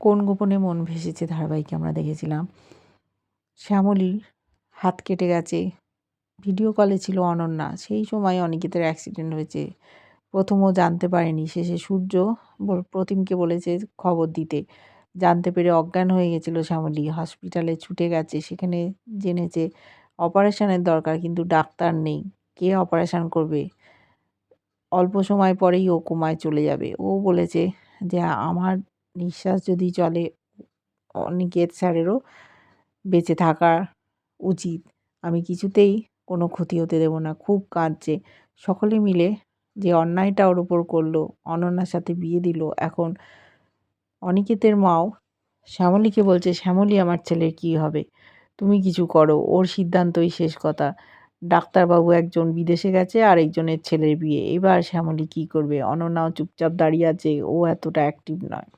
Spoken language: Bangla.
কোন গোপনে মন ভেসেছে ধারাবাহিকে আমরা দেখেছিলাম? শ্যামলীর হাত কেটে গেছে। ভিডিও কলে ছিল অনন্যা। সেই সময় অনিকেতের অ্যাক্সিডেন্ট হয়েছে। প্রথমও জানতে পারেনি। শেষে সূর্য প্রতিমকে বলেছে খবর দিতে। জানতে পেরে অজ্ঞান হয়ে গেছিল শ্যামলী। হসপিটালে ছুটে গেছে। সেখানে জেনেছে, অপারেশনের দরকার, কিন্তু ডাক্তার নেই। কে অপারেশন করবে? অল্প সময় পরেই ও কোমায় চলে যাবে। ও বলেছে যে, আমার নিঃশ্বাস যদি চলে অনিকেত স্যারেরও বেঁচে থাকা উচিত। আমি কিছুতেই কোনো ক্ষতি হতে দেবো না, খুব কাঁদছে। সকলে মিলে যে অন্যায়টা ওর উপর করল, অনন্যার সাথে বিয়ে দিল, এখন অনিকেতের মাও শ্যামলীকে বলছে, শ্যামলী, আমার ছেলের কী হবে? তুমি কিছু করো, ওর সিদ্ধান্তই শেষ কথা। ডাক্তারবাবু একজন বিদেশে গেছে, আর একজনের ছেলের বিয়ে। এবার শ্যামলী কী করবে? অনন্যাও চুপচাপ দাঁড়িয়ে আছে, ও এতটা অ্যাক্টিভ নয়।